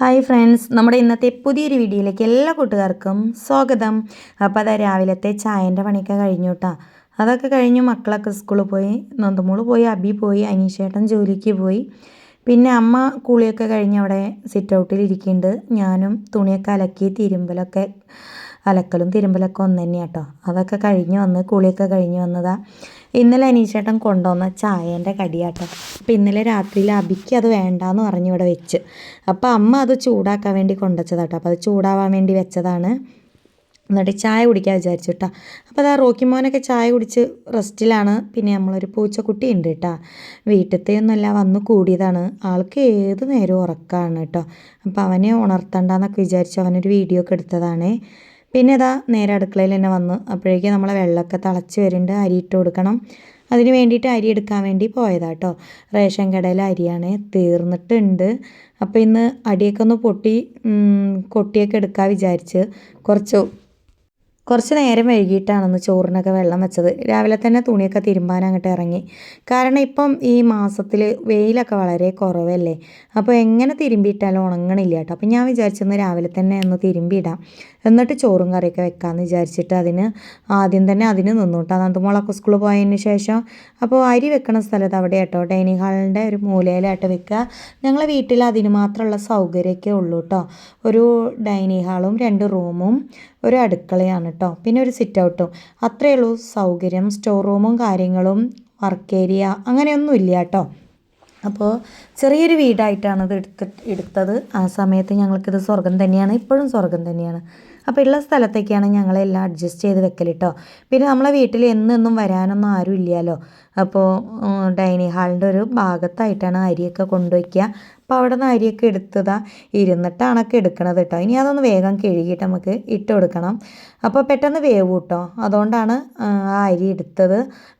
Hi friends നമ്മുടെ ഇന്നത്തെ പുതിയൊരു വീഡിയോയിലേക്ക് എല്ലാ കൂട്ടുകാർക്കും സ്വാഗതം. അപ്പോൾ അതാ രാവിലത്തെ ചായന്റെ പണിയൊക്കെ കഴിഞ്ഞു കേട്ടോ അതൊക്കെ കഴിഞ്ഞ് മക്കളൊക്കെ സ്കൂളിൽ പോയി നന്ദമോൾ പോയി അബി പോയി അനീഷേട്ടൻ ജോലിക്ക് പോയി. പിന്നെ അമ്മ കുളിയൊക്കെ കഴിഞ്ഞ് അവിടെ സിറ്റ് ഔട്ടിൽ ഇരിക്കുന്നുണ്ട്. ഞാനും തുണിയൊക്കെ അലക്കി തിരുമ്പലൊക്കെ അലക്കലും തിരുമ്പലൊക്കെ ഒന്ന് തന്നെയാട്ടോ അതൊക്കെ കഴിഞ്ഞ് വന്ന് കുളിയൊക്കെ കഴിഞ്ഞ് വന്നതാ. ഇന്നലെ അനീച്ചേട്ടൻ കൊണ്ടുവന്ന ചായേന്റെ കടിയാട്ടം. അപ്പോൾ ഇന്നലെ രാത്രിയിൽ അബിക്ക് അത് വേണ്ടാന്ന് പറഞ്ഞു ഇവിടെ വെച്ച്. അപ്പോൾ അമ്മ അത് ചൂടാക്കാൻ വേണ്ടി കൊണ്ടുവച്ചതാട്ടോ. അപ്പോൾ അത് ചൂടാവാൻ വേണ്ടി വെച്ചതാണ്. എന്നിട്ട് ചായ കുടിക്കാൻ വിചാരിച്ചു കേട്ടോ അപ്പോൾ അതാ റോക്കി മോനൊക്കെ ചായ കുടിച്ച് റെസ്റ്റിലാണ്. പിന്നെ നമ്മളൊരു പൂച്ചക്കുട്ടി ഉണ്ട് കേട്ടോ വീട്ടിലത്തെ ഒന്നുമല്ല വന്ന് കൂടിയതാണ്. ആൾക്ക് ഏത് നേരവും ഉറക്കമാണ് കേട്ടോ അപ്പോൾ അവനെ ഉണർത്തണ്ടെന്നൊക്കെ വിചാരിച്ച് അവനൊരു വീഡിയോ ഒക്കെ എടുത്തതാണേ. പിന്നെ ഇതാ നേരെ അടുക്കളയിൽ തന്നെ വന്നു. അപ്പോഴേക്കും നമ്മളെ വെള്ളമൊക്കെ തിളച്ച് വരുന്നുണ്ട്. അരി ഇട്ട് കൊടുക്കണം. അതിന് വേണ്ടിയിട്ട് അരി എടുക്കാൻ വേണ്ടി പോയതാട്ടോ റേഷൻ കടയിലെ അരിയാണ് തീർന്നിട്ടുണ്ട്. അപ്പോൾ ഇന്ന് അടിയൊക്കെ ഒന്ന് പൊട്ടി കൊട്ടിയൊക്കെ എടുക്കാൻ വിചാരിച്ച് കുറച്ച് കുറച്ച് നേരം വൈകിട്ടാണെന്ന് ചോറിനൊക്കെ വെള്ളം വെച്ചത്. രാവിലെ തന്നെ തുണിയൊക്കെ തിരുമ്പാൻ അങ്ങോട്ട് ഇറങ്ങി. കാരണം ഇപ്പം ഈ മാസത്തിൽ വെയിലൊക്കെ വളരെ കുറവല്ലേ? അപ്പോൾ എങ്ങനെ തിരുമ്പിയിട്ടാലും ഉണങ്ങണില്ല കേട്ടോ. അപ്പം ഞാൻ വിചാരിച്ചെന്ന് രാവിലെ തന്നെ ഒന്ന് തിരുമ്പിയിടാം. എന്നിട്ട് ചോറും കറിയൊക്കെ വെക്കാമെന്ന് വിചാരിച്ചിട്ട് അതിന് ആദ്യം തന്നെ അതിന് നിന്നു നന്ദമോളൊക്കെ നന്ദുമോളൊക്കെ സ്കൂളിൽ പോയതിന് ശേഷം അപ്പോൾ അരി വെക്കണ സ്ഥലത്ത് അവിടെ കേട്ടോ. ഡൈനിങ് ഹാളിന്റെ ഒരു മൂലയിലായിട്ട് വെക്കുക. ഞങ്ങളെ വീട്ടിൽ അതിന് മാത്രമുള്ള സൗകര്യമൊക്കെ ഉള്ളൂ കേട്ടോ. ഒരു ഡൈനിങ് ഹാളും രണ്ട് റൂമും ഒരു അടുക്കളയാണ് കേട്ടോ. പിന്നെ ഒരു സിറ്റ് ഔട്ടും അത്രയേ ഉള്ളൂ സൗകര്യം. സ്റ്റോർ റൂമും കാര്യങ്ങളും വർക്ക് ഏരിയ അങ്ങനെയൊന്നും ഇല്ല കേട്ടോ. അപ്പോൾ ചെറിയൊരു വീടായിട്ടാണ് ഇത് എടുത്ത് എടുത്തത്. ആ സമയത്ത് ഞങ്ങൾക്കിത് സ്വർഗം തന്നെയാണ് ഇപ്പോഴും സ്വർഗം തന്നെയാണ്. അപ്പോൾ ഉള്ള സ്ഥലത്തേക്കാണ് ഞങ്ങളെല്ലാം അഡ്ജസ്റ്റ് ചെയ്ത് വെക്കൽ കേട്ടോ പിന്നെ നമ്മളെ വീട്ടിൽ എന്നെന്നും വരാനൊന്നും ആരും ഇല്ലല്ലോ. അപ്പോൾ ഡൈനിങ് ഹാളിന്റെ ഒരു ഭാഗത്തായിട്ടാണ് അരിയൊക്കെ കൊണ്ടുവയ്ക്കുക അപ്പോൾ അവിടെ നിന്ന് അരിയൊക്കെ എടുത്തതാ. ഇരുന്നിട്ടാണൊക്കെ എടുക്കണത് കേട്ടോ ഇനി അതൊന്ന് വേഗം കഴുകിയിട്ട് നമുക്ക് ഇട്ട് കൊടുക്കണം. അപ്പോൾ പെട്ടെന്ന് വേവ് കേട്ടോ അതുകൊണ്ടാണ് ആ അരി എടുത്തത്.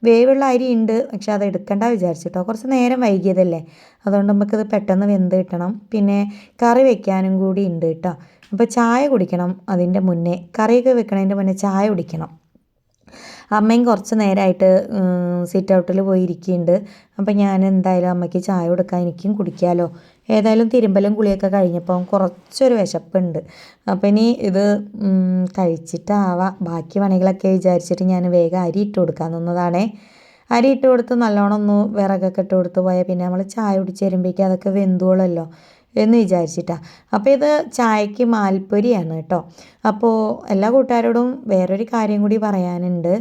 വേവുള്ള അരി ഉണ്ട് പക്ഷെ അത് എടുക്കണ്ട വിചാരിച്ചിട്ടോ. കുറച്ച് നേരം വൈകിയതല്ലേ? അതുകൊണ്ട് നമുക്കിത് പെട്ടെന്ന് വെന്ത് കിട്ടണം. പിന്നെ കറി വെക്കാനും കൂടി ഉണ്ട് കേട്ടോ അപ്പോൾ ചായ കുടിക്കണം അതിന്റെ മുന്നേ. കറിയൊക്കെ വെക്കണതിന്റെ മുന്നേ ചായ കുടിക്കണം. അമ്മയും കുറച്ച് നേരമായിട്ട് സിറ്റ് ഔട്ടിൽ പോയി ഇരിക്കുന്നുണ്ട് അപ്പോൾ ഞാൻ എന്തായാലും അമ്മയ്ക്ക് ചായ കൊടുക്കാൻ എനിക്കും കുടിക്കാമല്ലോ ഏതായാലും തിരുമ്പലും കുളിയൊക്കെ കഴിഞ്ഞപ്പം കുറച്ചൊരു വിശപ്പുണ്ട്. അപ്പം ഇനി ഇത് കഴിച്ചിട്ടാവാം. ബാക്കി പണികളൊക്കെ വിചാരിച്ചിട്ട് ഞാൻ വേഗം അരി ഇട്ട് കൊടുക്കാൻ നിന്നതാണേ. അരി ഇട്ട് കൊടുത്ത് നല്ലോണം ഒന്ന് വിറകൊക്കെ ഇട്ട് കൊടുത്ത് പോയാൽ പിന്നെ നമ്മൾ ചായ കുടിച്ച് വരുമ്പോഴേക്കും അതൊക്കെ വെന്തോളല്ലോ എന്ന് വിചാരിച്ചിട്ടാണ് അപ്പോൾ ഇത് ചായക്ക് മാൽപ്പൊരിയാണ് കേട്ടോ. അപ്പോൾ എല്ലാ കൂട്ടുകാരോടും വേറൊരു കാര്യം കൂടി പറയാനുണ്ട്.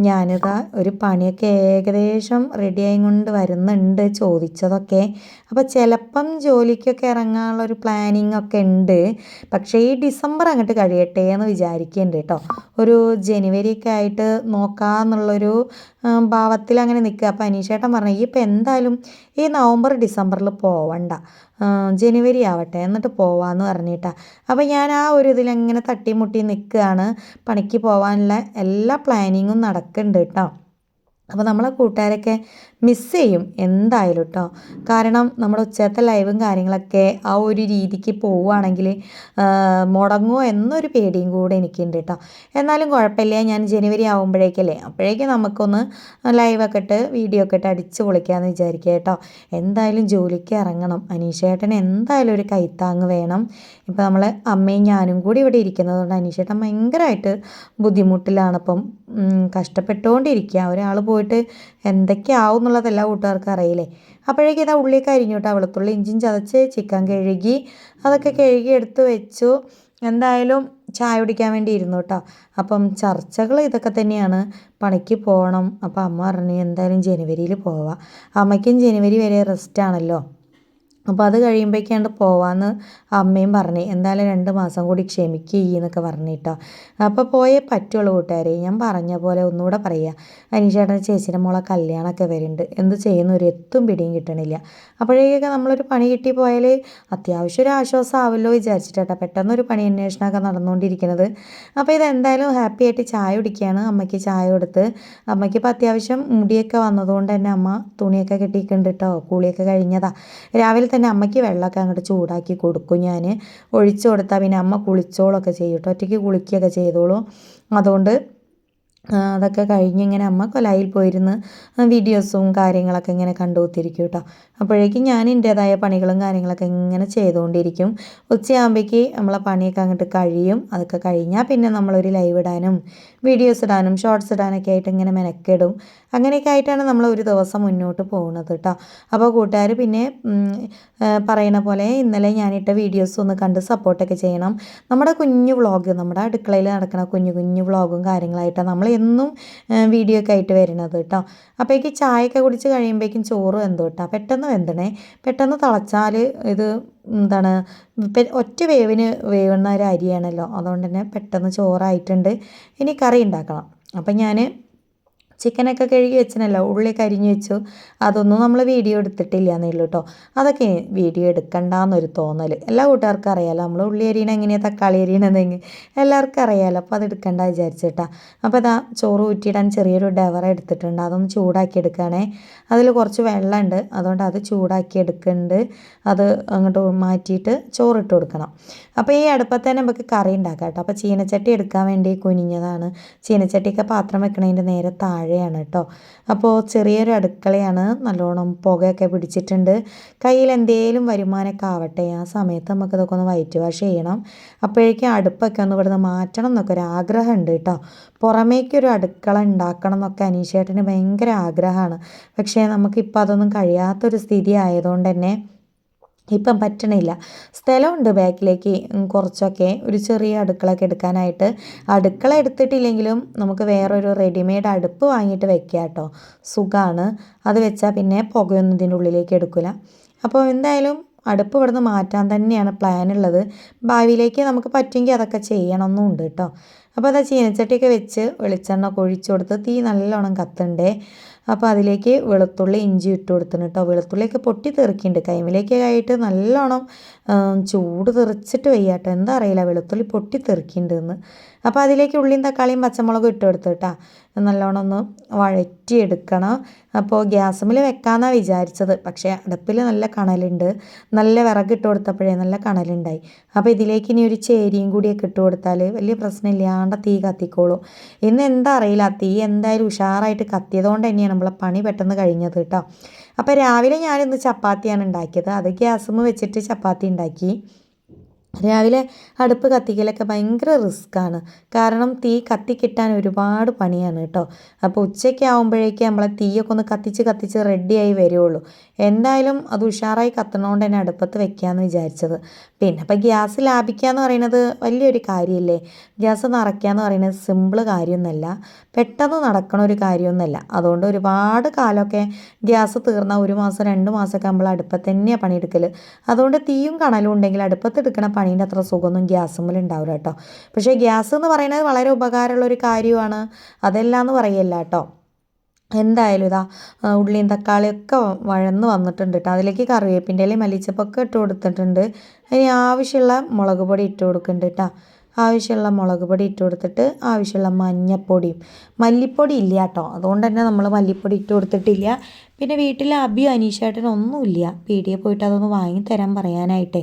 ഞാനിതാ ഒരു പണിയൊക്കെ ഏകദേശം റെഡിയായി കൊണ്ട് വരുന്നുണ്ട് ചോദിച്ചതൊക്കെ. അപ്പോൾ ചിലപ്പം ജോലിക്കൊക്കെ ഇറങ്ങാനുള്ള ഒരു പ്ലാനിങ് ഒക്കെ ഉണ്ട്. പക്ഷേ ഈ ഡിസംബർ അങ്ങോട്ട് കഴിയട്ടെ എന്ന് വിചാരിക്കുന്നുണ്ട് കേട്ടോ. ഒരു ജനുവരി ഒക്കെ ആയിട്ട് നോക്കാമെന്നുള്ളൊരു ഭാവത്തിൽ അങ്ങനെ നിൽക്കുക അപ്പോൾ അനീഷേട്ടൻ പറഞ്ഞു ഈ ഇപ്പം എന്തായാലും ഈ നവംബർ ഡിസംബറിൽ പോവണ്ട. ജനുവരി ആവട്ടെ എന്നിട്ട് പോവാമെന്ന് പറഞ്ഞിട്ടാ. അപ്പോൾ ഞാൻ ആ ഒരു ഇതിലങ്ങനെ തട്ടിമുട്ടി നിൽക്കുകയാണ് പണിക്ക് പോകാനുള്ള എല്ലാ പ്ലാനിങ്ങും നടക്കുന്നുണ്ട് കേട്ടോ അപ്പോൾ നമ്മളെ കൂട്ടുകാരൊക്കെ മിസ് ചെയ്യും എന്തായാലും കേട്ടോ കാരണം നമ്മുടെ ഉച്ചത്തെ ലൈവും കാര്യങ്ങളൊക്കെ ആ ഒരു രീതിക്ക് പോവുകയാണെങ്കിൽ മുടങ്ങുമോ എന്നൊരു പേടിയും കൂടെ എനിക്കുണ്ട് കേട്ടോ എന്നാലും കുഴപ്പമില്ല ഞാൻ ജനുവരി ആകുമ്പോഴേക്കല്ലേ അപ്പോഴേക്കും നമുക്കൊന്ന് ലൈവൊക്കെ ഇട്ട് വീഡിയോ ഒക്കെ ഇട്ട് അടിച്ച് പൊളിക്കാമെന്ന് വിചാരിക്കുക കേട്ടോ എന്തായാലും ജോലിക്ക് ഇറങ്ങണം. അനീഷേട്ടന് എന്തായാലും ഒരു കൈത്താങ് വേണം. ഇപ്പോൾ നമ്മൾ അമ്മയും ഞാനും കൂടി ഇവിടെ ഇരിക്കുന്നത് കൊണ്ട് അനീഷേട്ടൻ ഭയങ്കരമായിട്ട് ബുദ്ധിമുട്ടിലാണ്. ഇപ്പം കഷ്ടപ്പെട്ടുകൊണ്ടിരിക്കുക. ഒരാൾ പോയിട്ട് എന്തൊക്കെയാവും എന്നുള്ളത് എല്ലാ കൂട്ടുകാർക്കും അറിയില്ലേ? അപ്പോഴേക്കും ഇതാ ഉള്ളിയൊക്കെ അരിഞ്ഞു വെളുത്തുള്ളി ഇഞ്ചിയും ചതച്ച് ചിക്കൻ കഴുകി അതൊക്കെ കഴുകി എടുത്ത് വെച്ചു. എന്തായാലും ചായ കുടിക്കാൻ വേണ്ടി ഇരുന്നു കേട്ടോ അപ്പം ചർച്ചകൾ ഇതൊക്കെ തന്നെയാണ്. പണിക്ക് പോകണം അപ്പം അമ്മ പറഞ്ഞു എന്തായാലും ജനുവരിയിൽ പോവാം. അമ്മയ്ക്കും ജനുവരി വരെ റെസ്റ്റ് ആണല്ലോ. അപ്പോൾ അത് കഴിയുമ്പോഴേക്കാണ്ട് പോവാമെന്ന് അമ്മയും പറഞ്ഞു. എന്തായാലും രണ്ട് മാസം കൂടി ക്ഷമിക്കുക എന്നൊക്കെ പറഞ്ഞിട്ടോ. അപ്പോൾ പോയേ പറ്റുള്ളൂ കൂട്ടുകാരെ. ഞാൻ പറഞ്ഞ പോലെ ഒന്നുകൂടെ പറയുക അനീഷേട്ടൻ ചേച്ചിയുടെ മോളെ കല്യാണമൊക്കെ വരുന്നുണ്ട് എന്ത് ചെയ്യുന്ന? ഒരു എത്തും പിടിയും കിട്ടണില്ല. അപ്പോഴേക്കൊക്കെ നമ്മളൊരു പണി കിട്ടി പോയാൽ അത്യാവശ്യം ഒരു ആശ്വാസമാവല്ലോ വിചാരിച്ചിട്ടാ പെട്ടെന്ന് ഒരു പണി അന്വേഷണമൊക്കെ നടന്നുകൊണ്ടിരിക്കുന്നത് അപ്പോൾ ഇതെന്തായാലും ഹാപ്പി ആയിട്ട് ചായ കുടിക്കുകയാണ് അമ്മയ്ക്ക് ചായ കൊടുത്ത് അമ്മയ്ക്ക് ഇപ്പോൾ അത്യാവശ്യം മുടിയൊക്കെ വന്നതുകൊണ്ട് തന്നെ അമ്മ തുണിയൊക്കെ കെട്ടിയിട്ടുണ്ട് കേട്ടോ കൂളിയൊക്കെ കഴിഞ്ഞതാ. രാവിലെ തന്നെ അമ്മയ്ക്ക് വെള്ളമൊക്കെ അങ്ങോട്ട് ചൂടാക്കി കൊടുക്കും ഞാൻ ഒഴിച്ചു കൊടുത്താൽ പിന്നെ അമ്മ കുളിച്ചോളൊക്കെ ചെയ്യും ഒറ്റയ്ക്ക് കുളിക്കുകയൊക്കെ ചെയ്തോളൂ. അതുകൊണ്ട് അതൊക്കെ കഴിഞ്ഞ് ഇങ്ങനെ അമ്മ കൊലായിൽ പോയിരുന്ന് വീഡിയോസും കാര്യങ്ങളൊക്കെ ഇങ്ങനെ കണ്ടുകൊത്തിരിക്കും കേട്ടോ അപ്പോഴേക്കും ഞാൻ എന്റേതായ പണികളും കാര്യങ്ങളൊക്കെ ഇങ്ങനെ ചെയ്തുകൊണ്ടിരിക്കും. ഉച്ചയാകുമ്പോഴേക്ക് നമ്മളെ പണിയൊക്കെ അങ്ങോട്ട് കഴിയും. അതൊക്കെ കഴിഞ്ഞാൽ പിന്നെ നമ്മളൊരു ലൈവ് ഇടാനും വീഡിയോസ് ഇടാനും ഷോർട്സ് ഇടാനൊക്കെ ആയിട്ട് ഇങ്ങനെ മെനക്കെടും. അങ്ങനെയൊക്കെ ആയിട്ടാണ് നമ്മൾ ഒരു ദിവസം മുന്നോട്ട് പോകുന്നത് കേട്ടോ അപ്പോൾ കൂട്ടുകാർ പിന്നെ പറയുന്ന പോലെ ഇന്നലെ ഞാനിട്ട വീഡിയോസ് ഒന്ന് കണ്ട് സപ്പോർട്ടൊക്കെ ചെയ്യണം. നമ്മുടെ കുഞ്ഞു വ്ളോഗ് നമ്മുടെ അടുക്കളയിൽ നടക്കുന്ന കുഞ്ഞു കുഞ്ഞു വ്ളോഗും കാര്യങ്ങളായിട്ടാണ് നമ്മൾ എന്നും വീഡിയോ ഒക്കെ ആയിട്ട് വരുന്നത് കേട്ടോ അപ്പോഴേക്ക് ചായയൊക്കെ കുടിച്ച് കഴിയുമ്പോഴേക്കും ചോറ് വെന്തു കേട്ടോ പെട്ടെന്ന് വെന്തണേ. പെട്ടെന്ന് തിളച്ചാൽ ഇത് എന്താണ് ഒറ്റ വേവിന് വേവുന്ന ഒരു അരിയാണല്ലോ. അതുകൊണ്ട് തന്നെ പെട്ടെന്ന് ചോറായിട്ടുണ്ട്. ഇനി കറി ഉണ്ടാക്കണം. അപ്പം ഞാൻ ചിക്കനൊക്കെ കഴുകി വെച്ചനല്ല ഉള്ളി കരിഞ്ഞു വെച്ചു. അതൊന്നും നമ്മൾ വീഡിയോ എടുത്തിട്ടില്ല എന്നേ ഉള്ളൂ കേട്ടോ അതൊക്കെ വീഡിയോ എടുക്കണ്ടെന്നൊരു തോന്നൽ എല്ലാ കൂട്ടുകാർക്കും അറിയാലോ നമ്മൾ ഉള്ളി അരിയണ എങ്ങനെയാണ് തക്കാളി അരിയണതെങ്കിൽ എല്ലാവർക്കും അറിയാലോ അപ്പോൾ അത് എടുക്കണ്ട വിചാരിച്ചിട്ടാ. അപ്പോൾ അതാ ചോറ് ഊറ്റിയിടാൻ ചെറിയൊരു ഡവറ എടുത്തിട്ടുണ്ട്. അതൊന്ന് ചൂടാക്കി എടുക്കുകയാണേ അതിൽ കുറച്ച് വെള്ളമുണ്ട് അതുകൊണ്ട് അത് ചൂടാക്കി എടുക്കുന്നുണ്ട് അത് അങ്ങോട്ട് മാറ്റിയിട്ട് ചോറിട്ട് കൊടുക്കണം. അപ്പോൾ ഈ അടുപ്പത്ത് തന്നെ നമുക്ക് കറി ഉണ്ടാക്കാം കേട്ടോ അപ്പോൾ ചീനച്ചട്ടി എടുക്കാൻ വേണ്ടി കുനിഞ്ഞതാണ്. ചീനച്ചട്ടിയൊക്കെ പാത്രം വെക്കണതിന്റെ നേരെ താഴെയാണ് കേട്ടോ അപ്പോൾ ചെറിയൊരു അടുക്കളയാണ് നല്ലോണം പുകയൊക്കെ പിടിച്ചിട്ടുണ്ട്. കയ്യിൽ എന്തേലും വരുമാനമൊക്കെ ആവട്ടെ ആ സമയത്ത് നമുക്കിതൊക്കെ ഒന്ന് വൈറ്റ് വാഷ് ചെയ്യണം. അപ്പോഴേക്കും അടുപ്പൊക്കെ ഒന്ന് ഇവിടുന്ന് മാറ്റണം എന്നൊക്കെ ഒരു ആഗ്രഹമുണ്ട് കേട്ടോ പുറമേക്കൊരു അടുക്കള ഉണ്ടാക്കണം എന്നൊക്കെ അനീഷേട്ടന് ഭയങ്കര ആഗ്രഹമാണ്. പക്ഷേ നമുക്കിപ്പോൾ അതൊന്നും കഴിയാത്തൊരു സ്ഥിതി ആയതുകൊണ്ട് തന്നെ ഇപ്പം പറ്റണില്ല. സ്ഥലമുണ്ട് ബാക്കിലേക്ക് കുറച്ചൊക്കെ. ഒരു ചെറിയ അടുക്കളൊക്കെ എടുക്കാനായിട്ട്. അടുക്കള എടുത്തിട്ടില്ലെങ്കിലും നമുക്ക് വേറൊരു റെഡിമെയ്ഡ് അടുപ്പ് വാങ്ങിയിട്ട് വെക്കാം കേട്ടോ സുഖമാണ് അത് വെച്ചാൽ പിന്നെ പുകയൊന്നും ഇതിന്റെ ഉള്ളിലേക്ക് എടുക്കില്ല അപ്പോൾ എന്തായാലും അടുപ്പ് ഇവിടുന്ന് മാറ്റാൻ തന്നെയാണ് പ്ലാൻ ഉള്ളത്. ഭാവിയിലേക്ക് നമുക്ക് പറ്റുമെങ്കിൽ അതൊക്കെ ചെയ്യണമെന്നുണ്ട് കേട്ടോ അപ്പോൾ അതാ ചീനച്ചട്ടിയൊക്കെ വെച്ച് വെളിച്ചെണ്ണ ഒഴിച്ചു കൊടുത്ത് തീ നല്ലോണം കത്തണ്ടേ. അപ്പോൾ അതിലേക്ക് വെളുത്തുള്ളി ഇഞ്ചി ഇട്ട് കൊടുത്തിന് കേട്ടോ. വെളുത്തുള്ളിയൊക്കെ പൊട്ടി തെറിക്കുന്നുണ്ട്. കൈമിലേക്ക് ആയിട്ട് നല്ലോണം ചൂട് തെറിച്ചിട്ട് വയ്യാട്ടോ. എന്താ അറിയില്ല വെളുത്തുള്ളി പൊട്ടി തെറിക്കുന്നുണ്ട് എന്ന്. അപ്പോൾ അതിലേക്ക് ഉള്ളിയും തക്കാളിയും പച്ചമുളകും ഇട്ട് കൊടുത്തു കേട്ടോ. നല്ലോണം ഒന്ന് വഴറ്റിയെടുക്കണം. അപ്പോൾ ഗ്യാസമിൽ വെക്കാമെന്നാണ് വിചാരിച്ചത്. പക്ഷേ അടുപ്പിൽ നല്ല കണലുണ്ട്. നല്ല വിറകിട്ട് കൊടുത്തപ്പോഴേ നല്ല കണലുണ്ടായി. അപ്പോൾ ഇതിലേക്ക് ഇനി ഒരു ചേരിയും കൂടിയൊക്കെ ഇട്ട് കൊടുത്താൽ വലിയ പ്രശ്നമില്ലാണ്ട് തീ കത്തിക്കോളും. ഇന്ന് എന്താ അറിയില്ല. തീ എന്തായാലും ഉഷാറായിട്ട് കത്തിയതുകൊണ്ട് തന്നെയാണ് നമ്മളെ പണി പെട്ടെന്ന് കഴിഞ്ഞത് കേട്ടോ. അപ്പോൾ രാവിലെ ഞാനിന്ന് ചപ്പാത്തിയാണ് ഉണ്ടാക്കിയത്. അത് ഗ്യാസുമ്മ വെച്ചിട്ട് ചപ്പാത്തി ഉണ്ടാക്കി. രാവിലെ അടുപ്പ് കത്തിക്കലൊക്കെ ഭയങ്കര റിസ്ക്കാണ്. കാരണം തീ കത്തിക്കിട്ടാൻ ഒരുപാട് പണിയാണ് കേട്ടോ. അപ്പോൾ ഉച്ചയ്ക്ക് ആകുമ്പോഴേക്കും നമ്മളെ തീയൊക്കെ ഒന്ന് കത്തിച്ച് കത്തിച്ച് റെഡിയായി വരുള്ളൂ എന്തായാലും അത് ഉഷാറായി കത്തണോണ്ട് തന്നെ അടുപ്പത്ത് വെക്കാമെന്ന് വിചാരിച്ചത്. പിന്നെ അപ്പോൾ ഗ്യാസ് ലാഭിക്കുക എന്ന് പറയുന്നത് വലിയൊരു കാര്യമല്ലേ? ഗ്യാസ് നിറയ്ക്കുക എന്ന് പറയുന്നത് സിമ്പിൾ കാര്യമൊന്നുമല്ല. പെട്ടെന്ന് നടക്കണ ഒരു കാര്യമൊന്നുമല്ല. അതുകൊണ്ട് ഒരുപാട് കാലമൊക്കെ ഗ്യാസ് തീർന്ന ഒരു മാസം രണ്ട് മാസമൊക്കെ നമ്മൾ അടുപ്പത്ത് തന്നെയാണ് പണിയെടുക്കൽ അതുകൊണ്ട് തീയും കണലും ഉണ്ടെങ്കിൽ അടുപ്പത്ത് എടുക്കണ പണീന്റെ അത്ര സുഖമൊന്നും ഗ്യാസുമ്മൽ ഉണ്ടാവില്ല കേട്ടോ. പക്ഷേ ഗ്യാസ് എന്ന് പറയുന്നത് വളരെ ഉപകാരമുള്ള ഒരു കാര്യമാണ്. അതെല്ലാം എന്ന് പറയല്ല കേട്ടോ. എന്തായാലും ഇതാ ഉള്ളിയും തക്കാളിയൊക്കെ വഴന്ന് വന്നിട്ടുണ്ട് കേട്ടോ അതിലേക്ക് കറിവേപ്പിന്റെ ഇലയും മല്ലിച്ചപ്പൊക്കെ ഇട്ട് കൊടുത്തിട്ടുണ്ട്. ഇനി ആവശ്യമുള്ള മുളക് പൊടി ഇട്ട് കൊടുക്കുന്നുണ്ട് കേട്ടോ ആവശ്യമുള്ള മുളക് പൊടി ഇട്ട് കൊടുത്തിട്ട് ആവശ്യമുള്ള മഞ്ഞപ്പൊടിയും. മല്ലിപ്പൊടി ഇല്ല കേട്ടോ അതുകൊണ്ട് തന്നെ നമ്മൾ മല്ലിപ്പൊടി ഇട്ട് കൊടുത്തിട്ടില്ല. പിന്നെ വീട്ടിൽ അബിയും അനീഷേട്ടനും ഒന്നുമില്ല പീടിയെ പോയിട്ട് അതൊന്ന് വാങ്ങി തരാൻ പറയാനായിട്ടേ.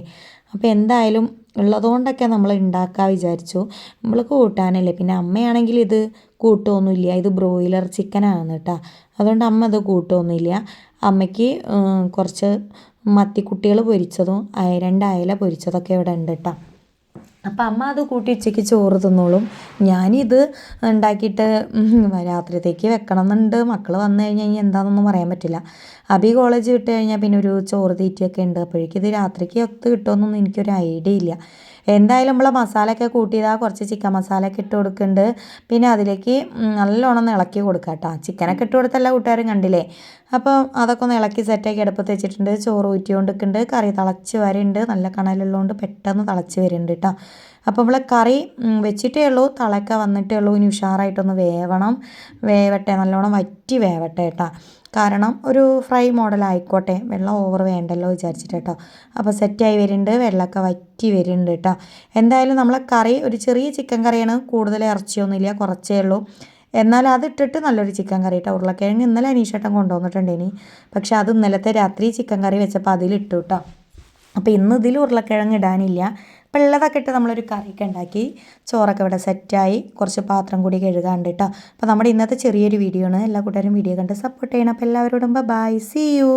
അപ്പോൾ എന്തായാലും ഉള്ളതുകൊണ്ടൊക്കെ നമ്മൾ ഉണ്ടാക്കാൻ വിചാരിച്ചു. നമ്മൾ കൂട്ടാനല്ലേ. പിന്നെ അമ്മയാണെങ്കിൽ ഇത് കൂട്ടമൊന്നുമില്ല. ഇത് ബ്രോയിലർ ചിക്കനാണ് കേട്ടോ. അതുകൊണ്ട് അമ്മ അത് കൂട്ടമൊന്നുമില്ല. അമ്മയ്ക്ക് കുറച്ച് മത്തിക്കുട്ടികൾ പൊരിച്ചതും രണ്ട് അയല പൊരിച്ചതൊക്കെ ഇവിടെ ഉണ്ട് കേട്ടോ. അപ്പം അമ്മ അത് കൂട്ടി ഉച്ചയ്ക്ക് ചോറ് തിന്നോളും. ഞാനിത് ഉണ്ടാക്കിയിട്ട് രാത്രിത്തേക്ക് വെക്കണം എന്നുണ്ട് മക്കൾ വന്നു കഴിഞ്ഞ് കഴിഞ്ഞാൽ എന്താണെന്നൊന്നും പറയാൻ പറ്റില്ല. അബി കോളേജ് വിട്ട് കഴിഞ്ഞാൽ പിന്നെ ഒരു ചോറ് തീറ്റയൊക്കെ ഉണ്ട്. അപ്പോഴേക്കും ഇത് രാത്രിക്ക് ഒത്ത് കിട്ടുമെന്നൊന്നും എനിക്കൊരു ഐഡിയ ഇല്ല. എന്തായാലും നമ്മൾ മസാലയൊക്കെ കൂട്ടിയതാ കുറച്ച് ചിക്കൻ മസാലയൊക്കെ ഇട്ട് കൊടുക്കുന്നുണ്ട് പിന്നെ അതിലേക്ക് നല്ലോണം ഒന്ന് ഇളക്കി കൊടുക്കുക കേട്ടോ ചിക്കനൊക്കെ ഇട്ട് കൊടുത്തല്ല കൂട്ടുകാരും കണ്ടില്ലേ? അപ്പോൾ അതൊക്കെ ഒന്ന് ഇളക്കി സെറ്റാക്കി അടുപ്പത്ത് വെച്ചിട്ടുണ്ട്. ചോറ് ഊറ്റിക്കൊണ്ടിരിക്കുന്നുണ്ട് കറി തിളച്ച് വരുന്നുണ്ട് നല്ല കണലുള്ളതുകൊണ്ട് പെട്ടെന്ന് തിളച്ച് വരുന്നുണ്ട് കേട്ടോ അപ്പോൾ നമ്മൾ കറി വെച്ചിട്ടേ ഉള്ളൂ. തിളക്ക വന്നിട്ടേ ഉള്ളൂ. ഇനി ഉഷാറായിട്ടൊന്ന് വേവണം. വേവട്ടെ. നല്ലോണം വറ്റി വേവട്ടെ കേട്ടോ കാരണം ഒരു ഫ്രൈ മോഡൽ ആയിക്കോട്ടെ വെള്ളം ഓവർ വേണ്ടല്ലോ വിചാരിച്ചിട്ട് കേട്ടോ അപ്പോൾ സെറ്റായി വരുന്നുണ്ട് വെള്ളമൊക്കെ വറ്റി വരുന്നുണ്ട് കേട്ടോ എന്തായാലും നമ്മളെ കറി ഒരു ചെറിയ ചിക്കൻ കറിയാണ് കൂടുതൽ ഇറച്ചിയൊന്നുമില്ല കുറച്ചേ ഉള്ളൂ. എന്നാൽ അതിട്ടിട്ട് നല്ലൊരു ചിക്കൻ കറി കേട്ടോ ഉരുളക്കിഴങ്ങ് ഇന്നലെ അനീഷേട്ടൻ കൊണ്ടുവന്നിട്ടുണ്ട് ഇനി. പക്ഷേ അത് ഇന്നലത്തെ രാത്രി ചിക്കൻ കറി വെച്ചപ്പോൾ അതിലിട്ടു കേട്ടോ അപ്പോൾ ഇന്ന് ഇതിൽ ഉരുളക്കിഴങ്ങ് ഇടാനില്ല. അപ്പോൾ ഉള്ളതൊക്കെ ഇട്ട് നമ്മളൊരു കറിയൊക്കെ ഉണ്ടാക്കി ചോറൊക്കെ ഇവിടെ സെറ്റായി കുറച്ച് പാത്രം കൂടി കഴുകാണ്ട് കേട്ടോ അപ്പോൾ നമ്മുടെ ഇന്നത്തെ ചെറിയൊരു വീഡിയോ ആണ്. എല്ലാ കൂട്ടുകാരും വീഡിയോ കണ്ട് സപ്പോർട്ട് ചെയ്യണം. അപ്പോൾ എല്ലാവരോടും ബൈ സി യു